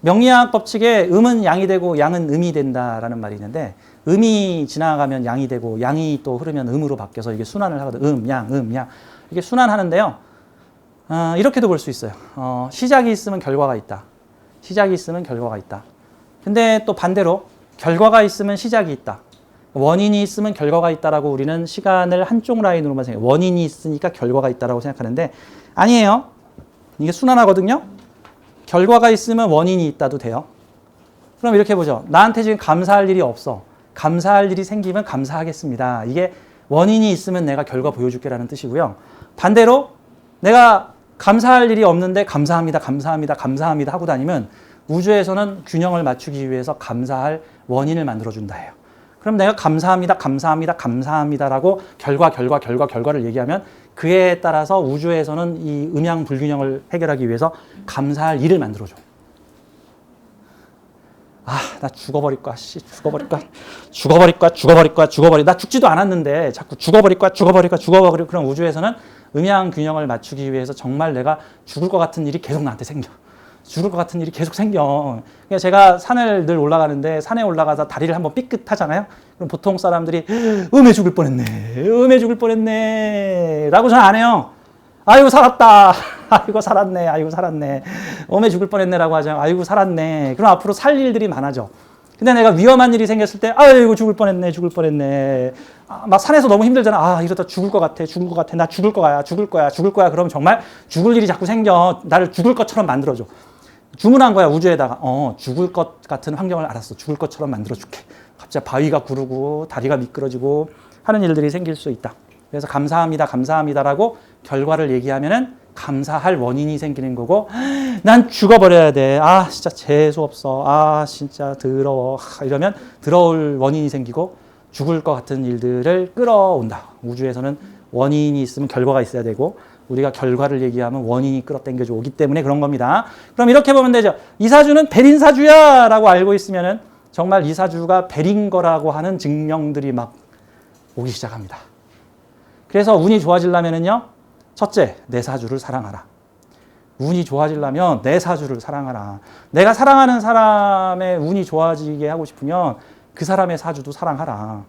명리학 법칙에 음은 양이 되고 양은 음이 된다라는 말이 있는데 음이 지나가면 양이 되고 양이 또 흐르면 음으로 바뀌어서 이게 순환을 하거든. 음, 양, 음, 양. 이게 순환하는데요. 어, 이렇게도 볼 수 있어요. 어, 시작이 있으면 결과가 있다. 시작이 있으면 결과가 있다. 근데 또 반대로 결과가 있으면 시작이 있다. 원인이 있으면 결과가 있다라고 우리는 시간을 한쪽 라인으로만 생각해요. 원인이 있으니까 결과가 있다라고 생각하는데 아니에요. 이게 순환하거든요. 결과가 있으면 원인이 있다도 돼요. 그럼 이렇게 보죠. 나한테 지금 감사할 일이 없어. 감사할 일이 생기면 감사하겠습니다. 이게 원인이 있으면 내가 결과 보여줄게라는 뜻이고요. 반대로 내가 감사할 일이 없는데 감사합니다, 감사합니다, 감사합니다 하고 다니면 우주에서는 균형을 맞추기 위해서 감사할 원인을 만들어준다 해요. 그럼 내가 감사합니다, 감사합니다, 감사합니다라고 결과, 결과, 결과, 결과를 얘기하면 그에 따라서 우주에서는 이 음양 불균형을 해결하기 위해서 감사할 일을 만들어줘. 아, 나 죽어버릴 거야, 씨, 죽어버릴 거야, 죽어버릴 거야, 죽어버릴 거야, 죽어버릴. 나 죽지도 않았는데 자꾸 죽어버릴 거야, 죽어버릴 거야, 죽어버릴. 그럼 우주에서는 음양 균형을 맞추기 위해서 정말 내가 죽을 것 같은 일이 계속 나한테 생겨. 죽을 것 같은 일이 계속 생겨. 그러니까 제가 산을 늘 올라가는데 산에 올라가서 다리를 한번 삐끗하잖아요. 그럼 보통 사람들이 음에 죽을 뻔했네, 음에 죽을 뻔했네, 라고 저는 안 해요. 아이고 살았다. 아이고 살았네. 아이고 살았네. 엄에 죽을 뻔했네라고 하죠. 아이고 살았네. 그럼 앞으로 살 일들이 많아져. 근데 내가 위험한 일이 생겼을 때 아이고 죽을 뻔했네. 죽을 뻔했네. 아, 막 산에서 너무 힘들잖아. 아 이러다 죽을 것 같아. 죽을 것 같아. 나 죽을 거야. 죽을 거야. 죽을 거야. 그럼 정말 죽을 일이 자꾸 생겨. 나를 죽을 것처럼 만들어줘. 주문한 거야 우주에다가. 어 죽을 것 같은 환경을 알았어. 죽을 것처럼 만들어 줄게. 갑자기 바위가 구르고 다리가 미끄러지고 하는 일들이 생길 수 있다. 그래서 감사합니다, 감사합니다라고 결과를 얘기하면은 감사할 원인이 생기는 거고, 난 죽어버려야 돼. 아, 진짜 재수 없어. 아, 진짜 더러워. 하, 이러면 더러울 원인이 생기고 죽을 것 같은 일들을 끌어온다. 우주에서는 원인이 있으면 결과가 있어야 되고, 우리가 결과를 얘기하면 원인이 끌어당겨져 오기 때문에 그런 겁니다. 그럼 이렇게 보면 되죠. 이 사주는 베린 사주야! 라고 알고 있으면은 정말 이 사주가 베린 거라고 하는 증명들이 막 오기 시작합니다. 그래서 운이 좋아지려면은요, 첫째, 내 사주를 사랑하라. 운이 좋아지려면 내 사주를 사랑하라. 내가 사랑하는 사람의 운이 좋아지게 하고 싶으면 그 사람의 사주도 사랑하라.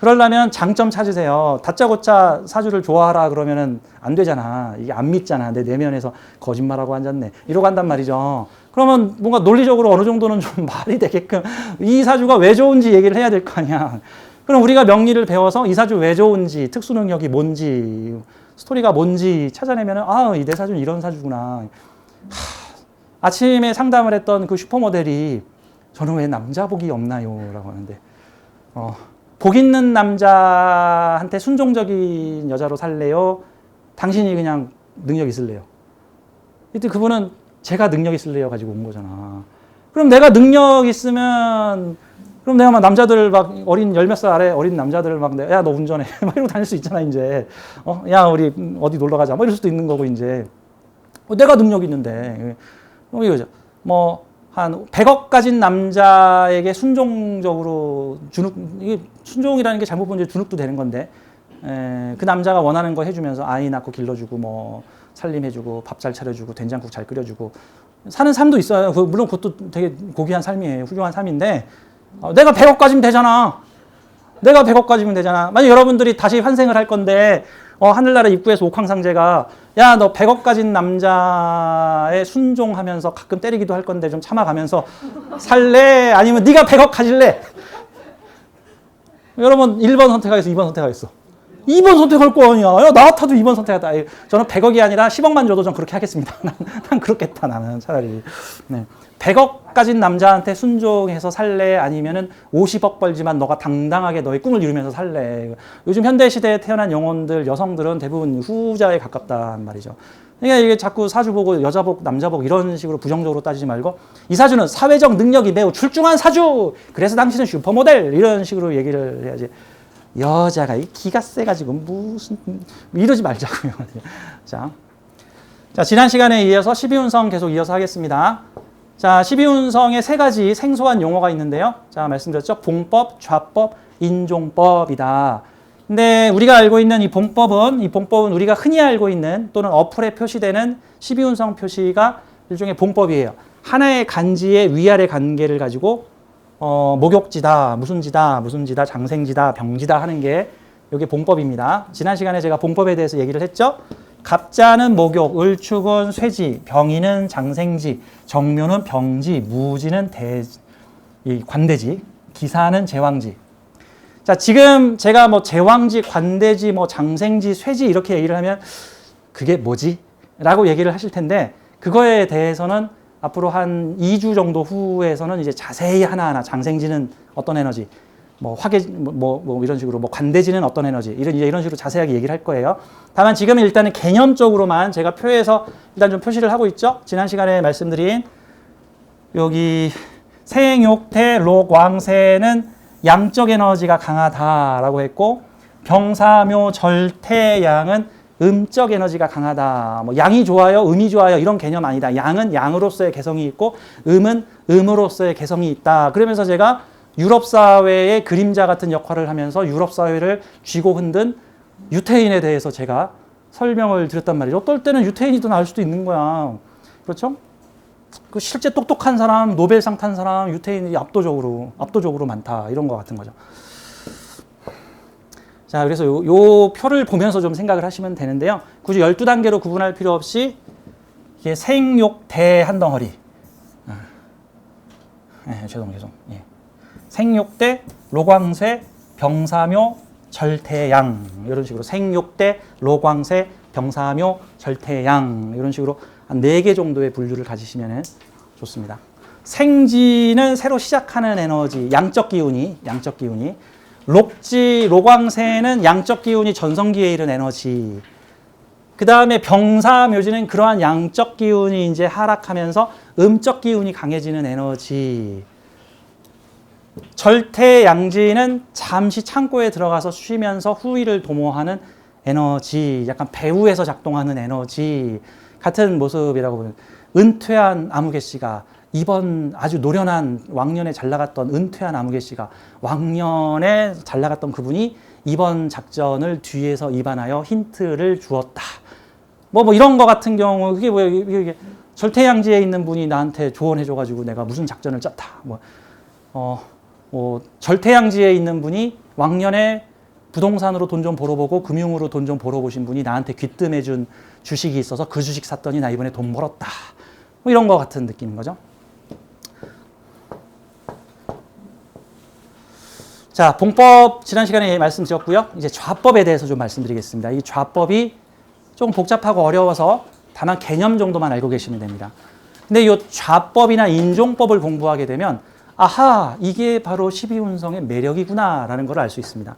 그러려면 장점 찾으세요. 다짜고짜 사주를 좋아하라 그러면은 안 되잖아. 이게 안 믿잖아. 내 내면에서 거짓말하고 앉았네. 이러고 한단 말이죠. 그러면 뭔가 논리적으로 어느 정도는 좀 말이 되게끔 이 사주가 왜 좋은지 얘기를 해야 될 거 아니야. 그럼 우리가 명리를 배워서 이 사주 왜 좋은지, 특수 능력이 뭔지, 스토리가 뭔지 찾아내면은 아, 이내 사주는 이런 사주구나. 하, 아침에 상담을 했던 그 슈퍼모델이 저는 왜 남자복이 없나요? 라고 하는데, 어, 복 있는 남자한테 순종적인 여자로 살래요? 당신이 그냥 능력 있을래요? 이때 그분은 제가 능력 있을래요? 가지고 온 거잖아. 그럼 내가 능력 있으면 그럼 내가 막 남자들 막 어린 열 몇 살 아래 어린 남자들을 막야 너 운전해 막 이러고 다닐 수 있잖아 이제 어 야 우리 어디 놀러 가자 뭐 이럴 수도 있는 거고 이제 어, 내가 능력 있는데 뭐 이거죠 뭐 한 100억 가진 남자에게 순종적으로 주눅 이게 순종이라는 게 잘못 보면 주눅도 되는 건데 에, 그 남자가 원하는 거 해주면서 아이 낳고 길러주고 뭐 살림해주고 밥 잘 차려주고 된장국 잘 끓여주고 사는 삶도 있어요. 그 물론 그것도 되게 고귀한 삶이에요. 훌륭한 삶인데 어, 내가 100억 가지면 되잖아. 내가 100억 가지면 되잖아. 만약 여러분들이 다시 환생을 할 건데 어, 하늘나라 입구에서 옥황상제가 야 너 100억 가진 남자에 순종하면서 가끔 때리기도 할 건데 좀 참아가면서 살래? 아니면 네가 100억 가질래? 여러분 1번 선택하겠어? 2번 선택하겠어? 2번 선택할 거 아니야. 야, 나 같아도 2번 선택하다. 저는 100억이 아니라 10억만 줘도 전 그렇게 하겠습니다. 난, 난 그렇겠다, 나는 차라리. 네. 100억 가진 남자한테 순종해서 살래? 아니면은 50억 벌지만 너가 당당하게 너의 꿈을 이루면서 살래? 요즘 현대 시대에 태어난 영혼들, 여성들은 대부분 후자에 가깝단 말이죠. 그러니까 이게 자꾸 사주 보고 여자 복, 남자 복 이런 식으로 부정적으로 따지지 말고 이 사주는 사회적 능력이 매우 출중한 사주! 그래서 당신은 슈퍼모델! 이런 식으로 얘기를 해야지. 여자가 이 기가 세가지고 무슨 이러지 말자고요. 자, 자 지난 시간에 이어서 12운성 계속 이어서 하겠습니다. 자, 12운성에 세 가지 생소한 용어가 있는데요. 자, 말씀드렸죠. 봉법, 좌법, 인종법이다. 근데 우리가 알고 있는 이 봉법은 이 봉법은 우리가 흔히 알고 있는 또는 어플에 표시되는 12운성 표시가 일종의 봉법이에요. 하나의 간지의 위아래 관계를 가지고 어, 목욕지다, 무슨 지다, 무슨 지다, 장생지다, 병지다 하는 게 이게 봉법입니다. 지난 시간에 제가 봉법에 대해서 얘기를 했죠. 갑자는 목욕, 을축은 쇠지, 병이는 장생지, 정묘는 병지, 무지는 대, 이 관대지, 기사는 제왕지. 자, 지금 제가 뭐 제왕지, 관대지, 뭐 장생지, 쇠지 이렇게 얘기를 하면 그게 뭐지? 라고 얘기를 하실 텐데 그거에 대해서는 앞으로 한 2주 정도 후에서는 이제 자세히 하나하나 장생지는 어떤 에너지, 뭐 화계 뭐, 뭐, 뭐 이런 식으로 뭐 관대지는 어떤 에너지 이런 이제 이런 식으로 자세하게 얘기를 할 거예요. 다만 지금은 일단은 개념적으로만 제가 표에서 일단 좀 표시를 하고 있죠. 지난 시간에 말씀드린 여기 생육태 록왕세는 양적 에너지가 강하다라고 했고 병사묘 절태양은 음적 에너지가 강하다. 뭐 양이 좋아요, 음이 좋아요 이런 개념 아니다. 양은 양으로서의 개성이 있고 음은 음으로서의 개성이 있다. 그러면서 제가 유럽 사회의 그림자 같은 역할을 하면서 유럽 사회를 쥐고 흔든 유태인에 대해서 제가 설명을 드렸단 말이죠. 어떨 때는 유태인이 더 나을 수도 있는 거야. 그렇죠? 그 실제 똑똑한 사람, 노벨상 탄 사람, 유태인이 압도적으로 압도적으로 많다 이런 것 같은 거죠. 자, 그래서 요, 요 표를 보면서 좀 생각을 하시면 되는데요. 굳이 12단계로 구분할 필요 없이 이게 생욕 대한 덩어리. 아. 네, 죄송 죄송. 예. 생육대, 로광쇠, 병사묘, 절태양 이런 식으로 생육대, 로광쇠, 병사묘, 절태양 이런 식으로 한 네 개 정도의 분류를 가지시면 좋습니다. 생지는 새로 시작하는 에너지, 양적 기운이, 양적 기운이. 록지, 로광쇠는 양적 기운이 전성기에 이른 에너지. 그 다음에 병사묘지는 그러한 양적 기운이 이제 하락하면서 음적 기운이 강해지는 에너지. 절태양지는 잠시 창고에 들어가서 쉬면서 후위를 도모하는 에너지, 약간 배후에서 작동하는 에너지 같은 모습이라고 보면 은퇴한 아무개 씨가 이번 아주 노련한 왕년에 잘 나갔던 은퇴한 아무개 씨가 왕년에 잘 나갔던 그분이 이번 작전을 뒤에서 입안하여 힌트를 주었다. 뭐, 뭐 이런 거 같은 경우 그게 뭐예요? 이게, 이게 절태양지에 있는 분이 나한테 조언해줘가지고 내가 무슨 작전을 짰다. 뭐, 어, 뭐 절태양지에 있는 분이 왕년에 부동산으로 돈 좀 벌어보고 금융으로 돈 좀 벌어보신 분이 나한테 귀뜸해준 주식이 있어서 그 주식 샀더니 나 이번에 돈 벌었다. 뭐 이런 거 같은 느낌인 거죠. 자, 봉법 지난 시간에 말씀드렸고요. 이제 좌법에 대해서 좀 말씀드리겠습니다. 이 좌법이 좀 복잡하고 어려워서 다만 개념 정도만 알고 계시면 됩니다. 근데 이 좌법이나 인종법을 공부하게 되면 아하, 이게 바로 12운성의 매력이구나라는 걸 알 수 있습니다.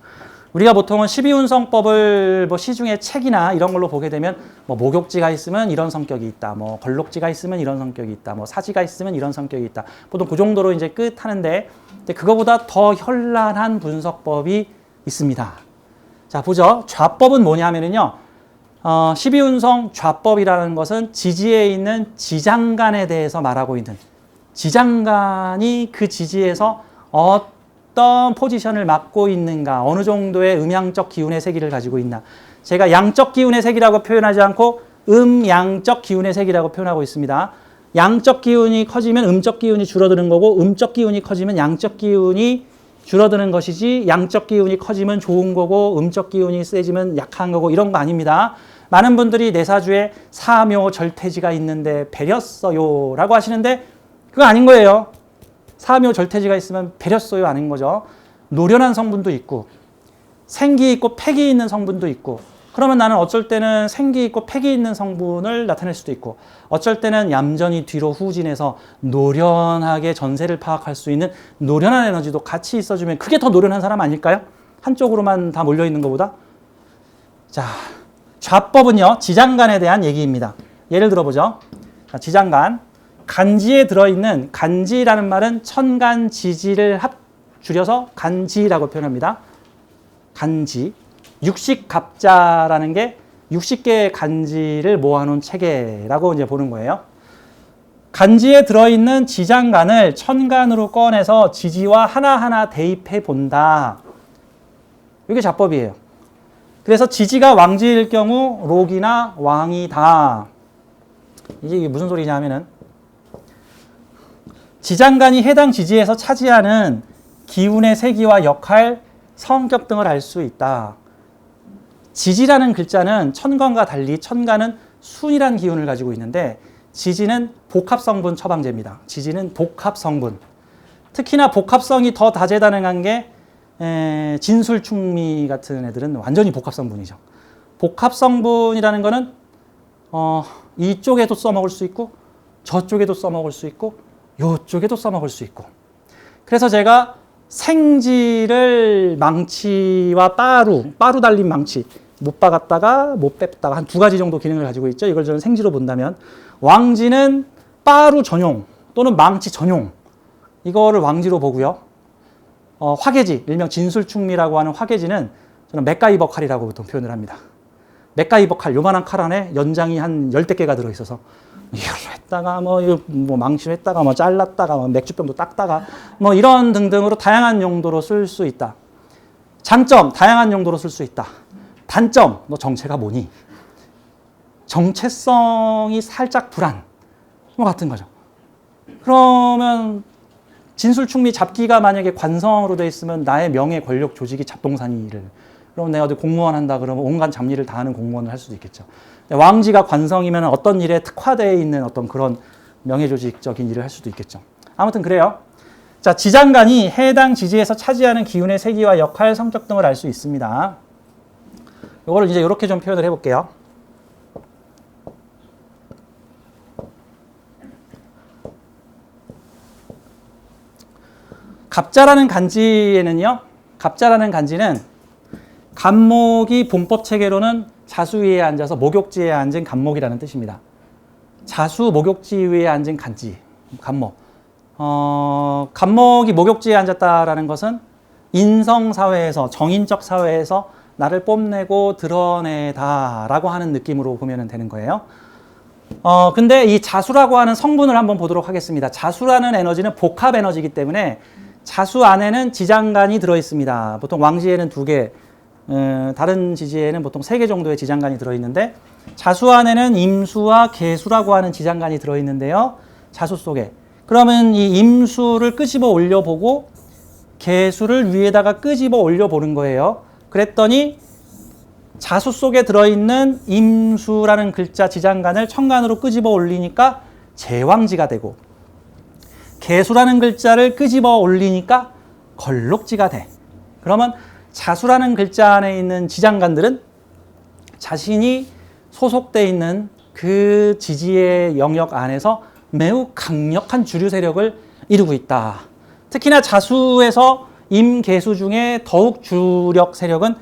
우리가 보통은 12운성법을 뭐 시중에 책이나 이런 걸로 보게 되면 뭐 목욕지가 있으면 이런 성격이 있다. 뭐 걸록지가 있으면 이런 성격이 있다. 뭐 사지가 있으면 이런 성격이 있다. 보통 그 정도로 이제 끝 하는데 그거보다 더 현란한 분석법이 있습니다. 자, 보죠. 좌법은 뭐냐면은요. 어, 12운성 좌법이라는 것은 지지에 있는 지장간에 대해서 말하고 있는 지장간이 그 지지에서 어떤 포지션을 맡고 있는가, 어느 정도의 음양적 기운의 세기를 가지고 있나. 제가 양적 기운의 세기라고 표현하지 않고 음양적 기운의 세기라고 표현하고 있습니다. 양적 기운이 커지면 음적 기운이 줄어드는 거고, 음적 기운이 커지면 양적 기운이 줄어드는 것이지, 양적 기운이 커지면 좋은 거고, 음적 기운이 세지면 약한 거고, 이런 거 아닙니다. 많은 분들이 내 사주에 사묘 절태지가 있는데 배렸어요 라고 하시는데 그거 아닌 거예요. 사묘 절태지가 있으면 배렸어요 아닌 거죠. 노련한 성분도 있고 생기 있고 팩이 있는 성분도 있고 그러면 나는 어쩔 때는 생기 있고 팩이 있는 성분을 나타낼 수도 있고 어쩔 때는 얌전히 뒤로 후진해서 노련하게 전세를 파악할 수 있는 노련한 에너지도 같이 있어주면 그게 더 노련한 사람 아닐까요? 한쪽으로만 다 몰려 있는 것보다 자 좌법은요 지장간에 대한 얘기입니다. 예를 들어보죠. 자, 지장간 간지에 들어있는 간지라는 말은 천간지지를 합 줄여서 간지라고 표현합니다. 간지. 육식갑자라는 게 60개의 간지를 모아놓은 체계라고 이제 보는 거예요. 간지에 들어있는 지장간을 천간으로 꺼내서 지지와 하나하나 대입해 본다. 이게 자법이에요. 그래서 지지가 왕지일 경우 록이나 왕이다. 이게 무슨 소리냐 하면은 지장간이 해당 지지에서 차지하는 기운의 세기와 역할, 성격 등을 알 수 있다. 지지라는 글자는 천간과 달리 천간은 순이란 기운을 가지고 있는데 지지는 복합성분 처방제입니다. 지지는 복합성분. 특히나 복합성이 더 다재다능한 게 에, 진술 충미 같은 애들은 완전히 복합성분이죠. 복합성분이라는 거는 어, 이쪽에도 써먹을 수 있고 저쪽에도 써먹을 수 있고 요쪽에도 써먹을 수 있고 그래서 제가 생지를 망치와 빠루, 빠루 달린 망치 못 박았다가 못 뺐다가 한 두 가지 정도 기능을 가지고 있죠. 이걸 저는 생지로 본다면 왕지는 빠루 전용 또는 망치 전용 이거를 왕지로 보고요. 어, 화개지, 일명 진술충미라고 하는 화개지는 저는 맥가이버 칼이라고 보통 표현을 합니다. 맥가이버 칼, 요만한 칼 안에 연장이 한 열댓 개가 들어있어서 이걸로 했다가 뭐, 뭐 망치로 했다가 뭐 잘랐다가 뭐 맥주병도 닦다가 뭐 이런 등등으로 다양한 용도로 쓸 수 있다. 장점, 다양한 용도로 쓸 수 있다. 단점, 너 정체가 뭐니? 정체성이 살짝 불안. 뭐 같은 거죠. 그러면 진술 충미 잡기가 만약에 관성으로 돼 있으면 나의 명예 권력 조직이 잡동사니를 그럼 내가 어디 공무원 한다 그러면 온갖 잡일을 다 하는 공무원을 할 수도 있겠죠. 왕지가 관성이면 어떤 일에 특화되어 있는 어떤 그런 명예 조직적인 일을 할 수도 있겠죠. 아무튼 그래요. 자, 지장간이 해당 지지에서 차지하는 기운의 세기와 역할, 성격 등을 알 수 있습니다. 이거를 이제 이렇게 좀 표현을 해볼게요. 갑자라는 간지에는요. 갑자라는 간지는 간목이 본법 체계로는 자수 위에 앉아서 목욕지에 앉은 간목이라는 뜻입니다. 자수 목욕지 위에 앉은 간지, 간목. 어, 간목이 목욕지에 앉았다라는 것은 인성 사회에서 정인적 사회에서 나를 뽐내고 드러내다라고 하는 느낌으로 보면 되는 거예요. 어, 근데 이 자수라고 하는 성분을 한번 보도록 하겠습니다. 자수라는 에너지는 복합 에너지이기 때문에 자수 안에는 지장간이 들어 있습니다. 보통 왕지에는 두 개, 어, 다른 지지에는 보통 세 개 정도의 지장간이 들어 있는데 자수 안에는 임수와 개수라고 하는 지장간이 들어 있는데요. 자수 속에. 그러면 이 임수를 끄집어 올려 보고 개수를 위에다가 끄집어 올려 보는 거예요. 그랬더니 자수 속에 들어있는 임수라는 글자 지장간을 천간으로 끄집어 올리니까 제왕지가 되고 개수라는 글자를 끄집어 올리니까 걸록지가 돼. 그러면 자수라는 글자 안에 있는 지장간들은 자신이 소속돼 있는 그 지지의 영역 안에서 매우 강력한 주류 세력을 이루고 있다. 특히나 자수에서 임개수 중에 더욱 주력 세력은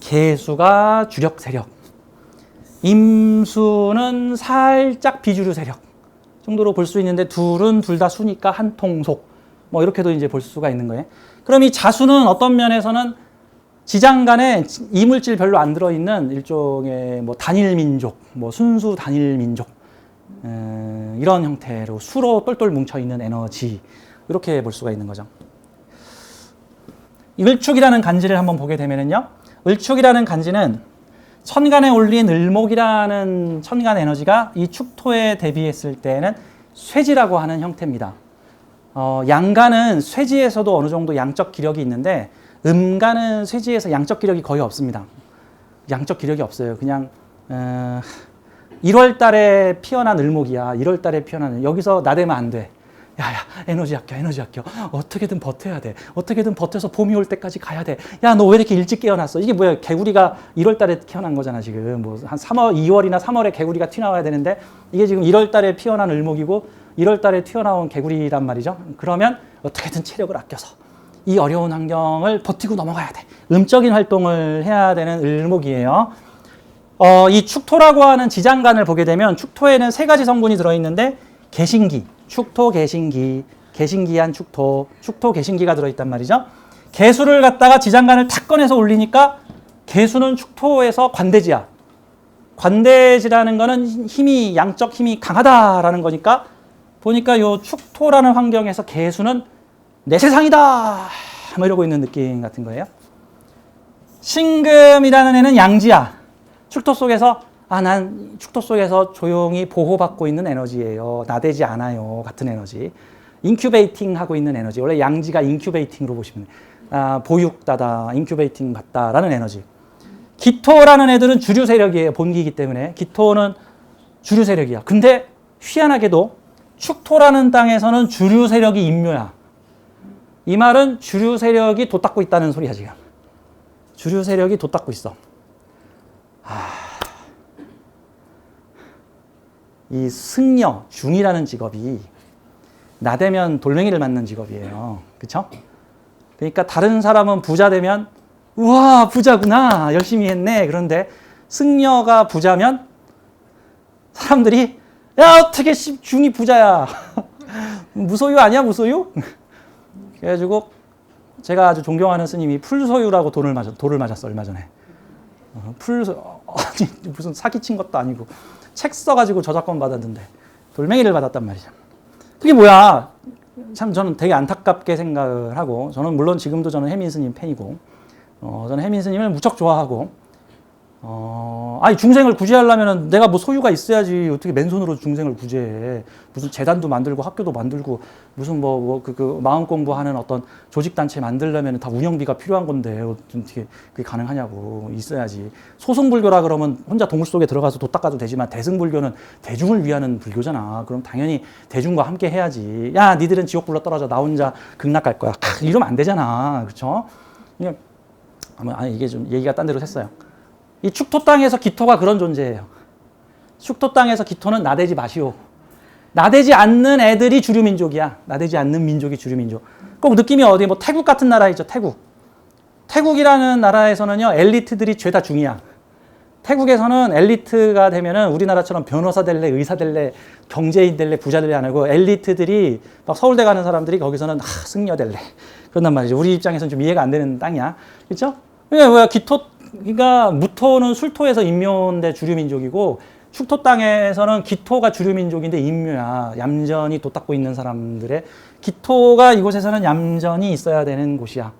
개수가 주력 세력. 임수는 살짝 비주류 세력 정도로 볼 수 있는데 둘은 둘 다 수니까 한 통속. 뭐 이렇게도 이제 볼 수가 있는 거예요. 그럼 이 자수는 어떤 면에서는 지장 간에 이물질 별로 안 들어있는 일종의 뭐 단일 민족, 뭐 순수 단일 민족 에, 이런 형태로 수로 똘똘 뭉쳐 있는 에너지 이렇게 볼 수가 있는 거죠. 을축이라는 간지를 한번 보게 되면은요. 을축이라는 간지는 천간에 올린 을목이라는 천간 에너지가 이 축토에 대비했을 때는 쇠지라고 하는 형태입니다. 어, 양간은 쇠지에서도 어느 정도 양적 기력이 있는데 음간은 쇠지에서 양적 기력이 거의 없습니다. 양적 기력이 없어요. 그냥 어, 1월 달에 피어난 을목이야. 1월 달에 피어난 여기서 나대면 안 돼. 야야 에너지 아껴 에너지 아껴 어떻게든 버텨야 돼 어떻게든 버텨서 봄이 올 때까지 가야 돼야 너 왜 이렇게 일찍 깨어났어 이게 뭐야 개구리가 1월 달에 태어난 거잖아 지금 뭐 한 3월 2월이나 3월에 개구리가 튀어나와야 되는데 이게 지금 1월 달에 피어난 을목이고 1월 달에 튀어나온 개구리란 말이죠 그러면 어떻게든 체력을 아껴서 이 어려운 환경을 버티고 넘어가야 돼 음적인 활동을 해야 되는 을목이에요 어, 이 축토라고 하는 지장간을 보게 되면 축토에는 세 가지 성분이 들어있는데 개신기 축토 개신기, 개신기한 축토, 축토 개신기가 들어있단 말이죠. 개수를 갖다가 지장간을 탁 꺼내서 올리니까 개수는 축토에서 관대지야. 관대지라는 거는 힘이 양적 힘이 강하다라는 거니까 보니까 요 축토라는 환경에서 개수는 내 세상이다. 뭐 이러고 있는 느낌 같은 거예요. 신금이라는 애는 양지야. 축토 속에서 아, 난 축토 속에서 조용히 보호받고 있는 에너지예요. 나대지 않아요. 같은 에너지. 인큐베이팅 하고 있는 에너지. 원래 양지가 인큐베이팅으로 보시면. 아, 보육다다, 인큐베이팅 받다라는 에너지. 기토라는 애들은 주류 세력이에요. 본기이기 때문에. 기토는 주류 세력이야. 근데 희한하게도 축토라는 땅에서는 주류 세력이 임묘야. 이 말은 주류 세력이 돛닦고 있다는 소리야, 지금. 주류 세력이 돛닦고 있어. 이 승려, 중이라는 직업이 나대면 돌멩이를 맞는 직업이에요. 그쵸? 그러니까 다른 사람은 부자 되면 우와 부자구나 열심히 했네 그런데 승려가 부자면 사람들이 야 어떻게 씨, 중이 부자야 무소유 아니야 무소유? 그래가지고 제가 아주 존경하는 스님이 풀소유라고 돈을 맞았 돌을 맞았어 얼마 전에 어, 풀소 아니 무슨 사기친 것도 아니고 책 써가지고 저작권 받았는데 돌멩이를 받았단 말이죠. 그게 뭐야? 참 저는 되게 안타깝게 생각을 하고 저는 물론 지금도 저는 해민 스님 팬이고 어, 저는 해민 스님을 무척 좋아하고 어, 아니 중생을 구제하려면 내가 뭐 소유가 있어야지 어떻게 맨손으로 중생을 구제해. 무슨 재단도 만들고 학교도 만들고 무슨 뭐, 뭐 그, 그 마음 공부하는 어떤 조직 단체 만들려면 다 운영비가 필요한 건데 어떻게 그게 가능하냐고 있어야지. 소승 불교라 그러면 혼자 동굴 속에 들어가서 도 닦아도 되지만 대승 불교는 대중을 위하는 불교잖아. 그럼 당연히 대중과 함께 해야지. 야 니들은 지옥 불러 떨어져. 나 혼자 극락 갈 거야. 크, 이러면 안 되잖아. 그렇죠 아니 이게 좀 얘기가 딴 데로 샜어요. 이 축토 땅에서 기토가 그런 존재예요. 축토 땅에서 기토는 나대지 마시오. 나대지 않는 애들이 주류 민족이야. 나대지 않는 민족이 주류 민족. 꼭 느낌이 어디 뭐 태국 같은 나라 있죠. 태국. 태국이라는 나라에서는요 엘리트들이 죄다 중이야. 태국에서는 엘리트가 되면은 우리나라처럼 변호사 될래, 의사 될래, 경제인 될래, 부자 될래 안 하고 엘리트들이 막 서울대 가는 사람들이 거기서는 아, 승려 될래. 그런단 말이죠. 우리 입장에서는 좀 이해가 안 되는 땅이야. 그렇죠? 그러니까 뭐야 기토 그러니까 무토는 술토에서 인묘인데 주류 민족이고 축토 땅에서는 기토가 주류 민족인데 인묘야. 얌전히 도 닦고 있는 사람들의 기토가 이곳에서는 얌전히 있어야 되는 곳이야.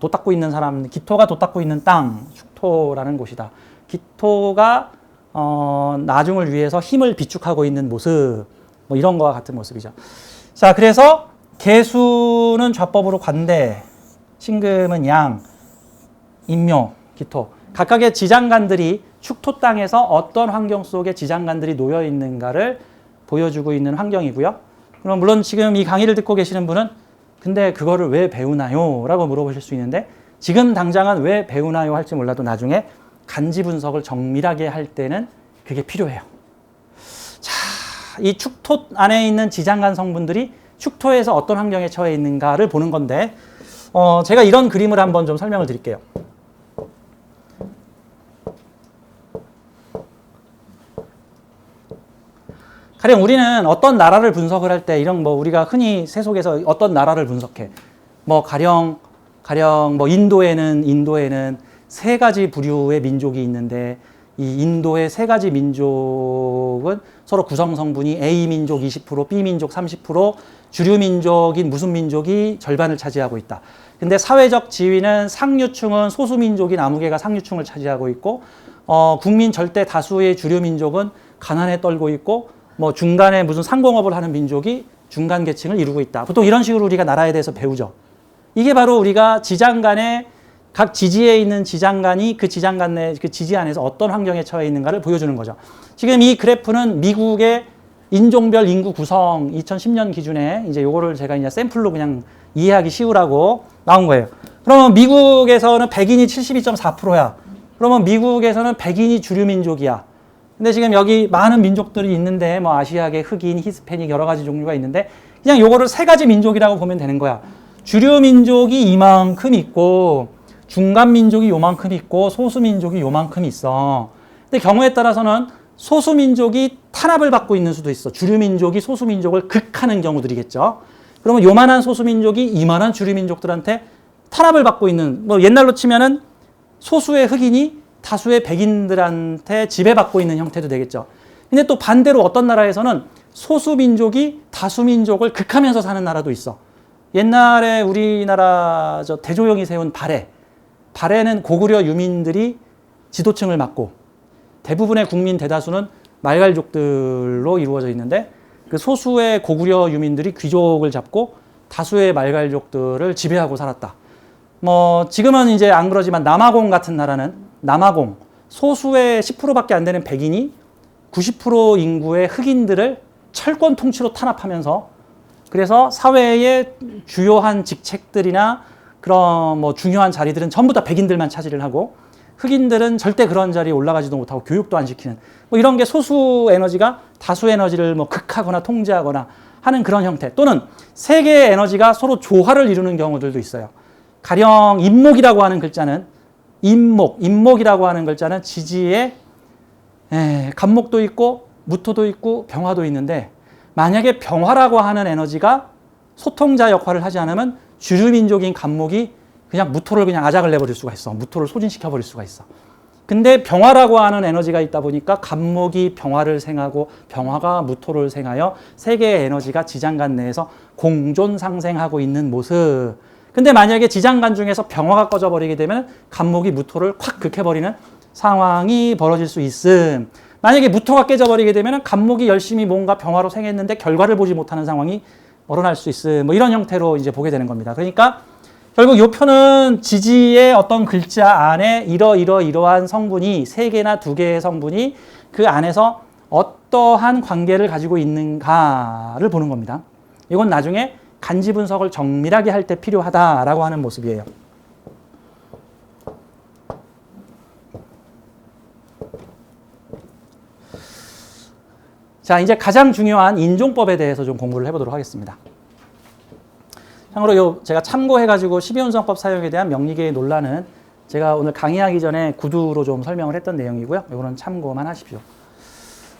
도 닦고 있는 사람, 기토가 도 닦고 있는 땅, 축토라는 곳이다. 기토가 어, 나중을 위해서 힘을 비축하고 있는 모습, 뭐 이런 거와 같은 모습이죠. 자, 그래서 개수는 좌법으로 관대, 신금은 양, 인묘, 기토. 각각의 지장간들이 축토 땅에서 어떤 환경 속에 지장간들이 놓여 있는가를 보여주고 있는 환경이고요. 그럼 물론 지금 이 강의를 듣고 계시는 분은 근데 그거를 왜 배우나요? 라고 물어보실 수 있는데 지금 당장은 왜 배우나요? 할지 몰라도 나중에 간지 분석을 정밀하게 할 때는 그게 필요해요. 자, 이 축토 안에 있는 지장간 성분들이 축토에서 어떤 환경에 처해 있는가를 보는 건데 어, 제가 이런 그림을 한번 좀 설명을 드릴게요. 가령 우리는 어떤 나라를 분석을 할 때 이런 뭐 우리가 흔히 세속에서 어떤 나라를 분석해. 뭐 가령 가령 뭐 인도에는 인도에는 세 가지 부류의 민족이 있는데 이 인도의 세 가지 민족은 서로 구성 성분이 A 민족 20%, B 민족 30%, 주류 민족인 무슨 민족이 절반을 차지하고 있다. 근데 사회적 지위는 상류층은 소수 민족인 아무개가 상류층을 차지하고 있고 어, 국민 절대 다수의 주류 민족은 가난에 떨고 있고 뭐 중간에 무슨 상공업을 하는 민족이 중간 계층을 이루고 있다. 보통 이런 식으로 우리가 나라에 대해서 배우죠. 이게 바로 우리가 지장 간의 각 지지에 있는 지장간이 그 지장간 내 그 지지 안에서 어떤 환경에 처해 있는가를 보여주는 거죠. 지금 이 그래프는 미국의 인종별 인구 구성 2010년 기준에 이제 요거를 제가 이제 샘플로 그냥 이해하기 쉬우라고 나온 거예요. 그러면 미국에서는 백인이 72.4%야. 그러면 미국에서는 백인이 주류 민족이야. 근데 지금 여기 많은 민족들이 있는데 뭐 아시아계 흑인, 히스패닉 여러 가지 종류가 있는데 그냥 요거를 세 가지 민족이라고 보면 되는 거야. 주류 민족이 이만큼 있고 중간 민족이 요만큼 있고 소수 민족이 요만큼 있어. 근데 경우에 따라서는 소수 민족이 탄압을 받고 있는 수도 있어. 주류 민족이 소수 민족을 극하는 경우들이겠죠. 그러면 요만한 소수 민족이 이만한 주류 민족들한테 탄압을 받고 있는 뭐 옛날로 치면은 소수의 흑인이 다수의 백인들한테 지배받고 있는 형태도 되겠죠. 근데 또 반대로 어떤 나라에서는 소수 민족이 다수 민족을 극하면서 사는 나라도 있어. 옛날에 우리나라 저 대조영이 세운 발해 발해는 고구려 유민들이 지도층을 맡고 대부분의 국민 대다수는 말갈족들로 이루어져 있는데 그 소수의 고구려 유민들이 귀족을 잡고 다수의 말갈족들을 지배하고 살았다. 뭐 지금은 이제 안 그러지만 남아공 같은 나라는 남아공 소수의 10%밖에 안 되는 백인이 90% 인구의 흑인들을 철권 통치로 탄압하면서 그래서 사회의 주요한 직책들이나 그런 뭐 중요한 자리들은 전부 다 백인들만 차지를 하고 흑인들은 절대 그런 자리에 올라가지도 못하고 교육도 안 시키는 뭐 이런 게 소수 에너지가 다수 에너지를 뭐 극하거나 통제하거나 하는 그런 형태 또는 세 개의 에너지가 서로 조화를 이루는 경우들도 있어요. 가령 임목이라고 하는 글자는 임목, 임목이라고 하는 글자는 지지에 에, 간목도 있고 무토도 있고 병화도 있는데 만약에 병화라고 하는 에너지가 소통자 역할을 하지 않으면 주류 민족인 간목이 그냥 무토를 그냥 아작을 내버릴 수가 있어. 무토를 소진시켜 버릴 수가 있어. 근데 병화라고 하는 에너지가 있다 보니까 간목이 병화를 생하고 병화가 무토를 생하여 세 개의 에너지가 지장간 내에서 공존 상생하고 있는 모습. 근데 만약에 지장간 중에서 병화가 꺼져 버리게 되면 간목이 무토를 확 극해버리는 상황이 벌어질 수 있음. 만약에 무토가 깨져버리게 되면 간목이 열심히 뭔가 병화로 생했는데 결과를 보지 못하는 상황이 일어날 수 있음. 뭐 이런 형태로 이제 보게 되는 겁니다. 그러니까 결국 이 표는 지지의 어떤 글자 안에 이러 이러 이러한 성분이 세 개나 두 개의 성분이 그 안에서 어떠한 관계를 가지고 있는가를 보는 겁니다. 이건 나중에 간지 분석을 정밀하게 할 때 필요하다라고 하는 모습이에요. 자, 이제 가장 중요한 인종법에 대해서 좀 공부를 해보도록 하겠습니다. 참고로 요 제가 참고해가지고 12운성법 사용에 대한 명리계의 논란은 제가 오늘 강의하기 전에 구두로 좀 설명을 했던 내용이고요. 이거는 참고만 하십시오.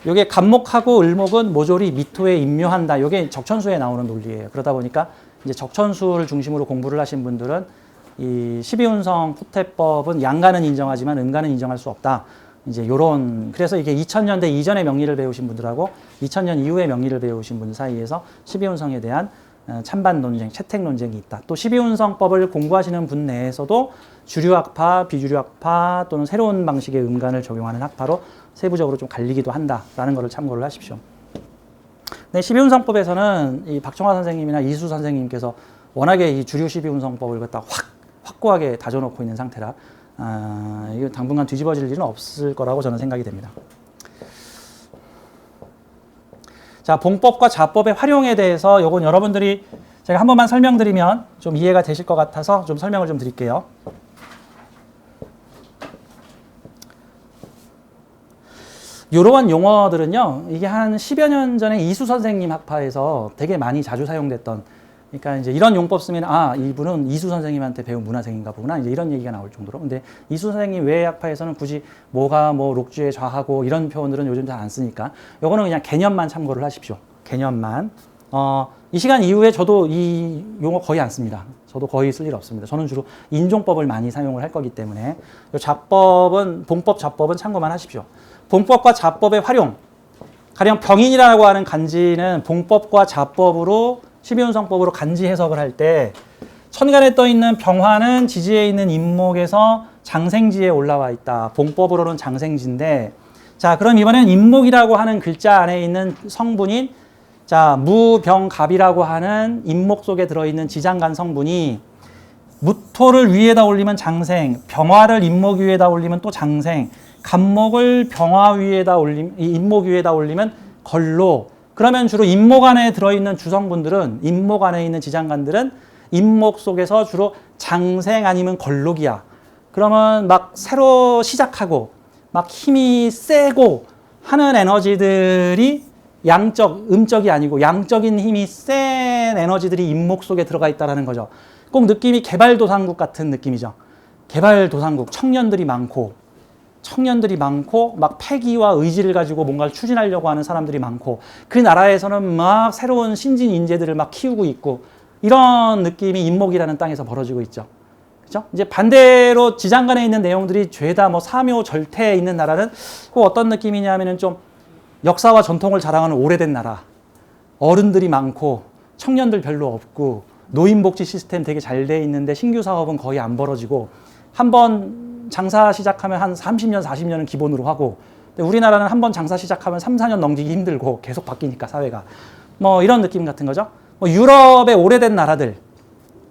요게 간목하고 을목은 모조리 미토에 임묘한다. 요게 적천수에 나오는 논리예요. 그러다 보니까 이제 적천수를 중심으로 공부를 하신 분들은 이 12운성 포태법은 양가는 인정하지만 음가는 인정할 수 없다. 이제 요런 그래서 이게 2000년대 이전에 명리를 배우신 분들하고 2000년 이후에 명리를 배우신 분 사이에서 12운성에 대한 어, 찬반 논쟁, 채택 논쟁이 있다. 또 12운성법을 공부하시는 분 내에서도 주류학파, 비주류학파 또는 새로운 방식의 음간을 적용하는 학파로 세부적으로 좀 갈리기도 한다라는 것을 참고를 하십시오. 네, 12운성법에서는 이 박정화 선생님이나 이수 선생님께서 워낙에 이 주류 12운성법을 갖다 확 확고하게 다져놓고 있는 상태라 아, 이거 당분간 뒤집어질 일은 없을 거라고 저는 생각이 됩니다. 자, 봉법과 자법의 활용에 대해서 요건 여러분들이 제가 한 번만 설명드리면 좀 이해가 되실 것 같아서 좀 설명을 좀 드릴게요. 이러한 용어들은요, 이게 한 10여 년 전에 이수 선생님 학파에서 되게 많이 자주 사용됐던, 그러니까 이제 이런 용법 쓰면, 아, 이분은 이수 선생님한테 배운 문화생인가 보구나, 이제 이런 얘기가 나올 정도로. 근데 이수 선생님 외의 학파에서는 굳이 뭐가 뭐 록주에 좌하고 이런 표현들은 요즘 잘 안 쓰니까, 요거는 그냥 개념만 참고를 하십시오. 개념만. 어, 이 시간 이후에 저도 이 용어 거의 안 씁니다. 저도 거의 쓸 일 없습니다. 저는 주로 인종법을 많이 사용을 할 거기 때문에 요 자법은 봉법 자법은 참고만 하십시오. 봉법과 자법의 활용. 가령 병인이라고 하는 간지는 봉법과 자법으로 12운성법으로 간지 해석을 할 때 천간에 떠 있는 병화는 지지에 있는 임목에서 장생지에 올라와 있다. 봉법으로는 장생지인데 자, 그럼 이번엔 임목이라고 하는 글자 안에 있는 성분인 자, 무병갑이라고 하는 임목 속에 들어있는 지장간 성분이 무토를 위에다 올리면 장생, 병화를 임목 위에다 올리면 또 장생, 간목을 병화 위에다 올리면 임목 위에다 올리면 걸로. 그러면 주로 임목 안에 들어있는 주성분들은 임목 안에 있는 지장간들은 임목 속에서 주로 장생 아니면 걸록이야. 그러면 막 새로 시작하고 막 힘이 세고 하는 에너지들이 양적, 음적이 아니고 양적인 힘이 센 에너지들이 임목 속에 들어가 있다라는 거죠. 꼭 느낌이 개발도상국 같은 느낌이죠. 개발도상국, 청년들이 많고, 청년들이 많고, 막 패기와 의지를 가지고 뭔가를 추진하려고 하는 사람들이 많고, 그 나라에서는 막 새로운 신진 인재들을 막 키우고 있고, 이런 느낌이 임목이라는 땅에서 벌어지고 있죠. 그죠? 이제 반대로 지장간에 있는 내용들이 죄다 뭐 사묘 절태에 있는 나라는 그 어떤 느낌이냐면은 좀 역사와 전통을 자랑하는 오래된 나라. 어른들이 많고 청년들 별로 없고 노인복지 시스템 되게 잘 돼 있는데 신규 사업은 거의 안 벌어지고 한번 장사 시작하면 한 30년, 40년은 기본으로 하고 우리나라는 한 번 장사 시작하면 3, 4년 넘기기 힘들고 계속 바뀌니까 사회가 뭐 이런 느낌 같은 거죠. 뭐 유럽의 오래된 나라들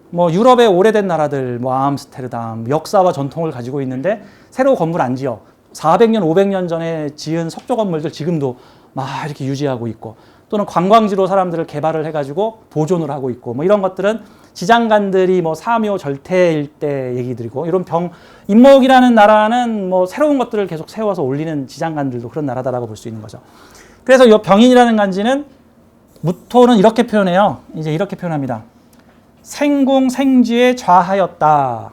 뭐 유럽의 오래된 나라들 뭐 암스테르담 역사와 전통을 가지고 있는데 새로 건물 안 지어 400년 500년 전에 지은 석조 건물들 지금도 막 이렇게 유지하고 있고 또는 관광지로 사람들을 개발을 해가지고 보존을 하고 있고 뭐 이런 것들은 지장간들이 뭐 사묘 절태일 때 얘기들이고 이런 병 임목이라는 나라는 뭐 새로운 것들을 계속 세워서 올리는 지장간들도 그런 나라다라고 볼 수 있는 거죠. 그래서 이 병인이라는 간지는 무토는 이렇게 표현해요. 이제 이렇게 표현합니다. 생궁 생쥐에 좌하였다.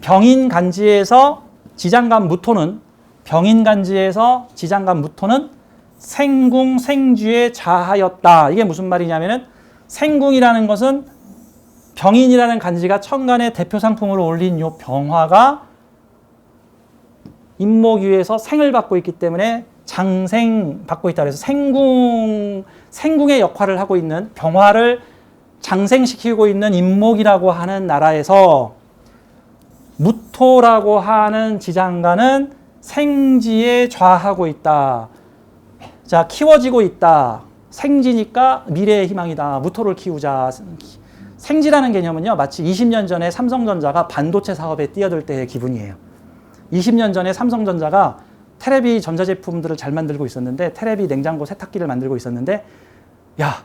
병인 간지에서 지장간 무토는 병인 간지에서 지장간 무토는 생궁 생쥐에 좌하였다. 이게 무슨 말이냐면은 생궁이라는 것은 병인이라는 간지가 천간의 대표 상품으로 올린 요 병화가 임목위에서 생을 받고 있기 때문에 장생 받고 있다. 그래서 생궁 생궁의 역할을 하고 있는 병화를 장생시키고 있는 임목이라고 하는 나라에서 무토라고 하는 지장간은 생지에 좌하고 있다. 자, 키워지고 있다. 생지니까 미래의 희망이다. 무토를 키우자. 생지라는 개념은요, 마치 20년 전에 삼성전자가 반도체 사업에 뛰어들 때의 기분이에요. 20년 전에 삼성전자가 테레비 전자제품들을 잘 만들고 있었는데, 테레비 냉장고 세탁기를 만들고 있었는데, 야,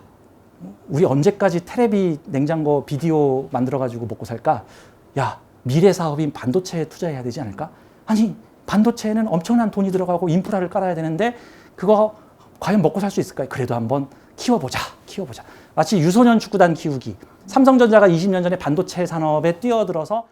우리 언제까지 테레비 냉장고 비디오 만들어가지고 먹고 살까? 야, 미래 사업인 반도체에 투자해야 되지 않을까? 아니, 반도체에는 엄청난 돈이 들어가고 인프라를 깔아야 되는데, 그거 과연 먹고 살 수 있을까요? 그래도 한번 키워보자, 키워보자. 마치 유소년 축구단 키우기. 삼성전자가 20년 전에 반도체 산업에 뛰어들어서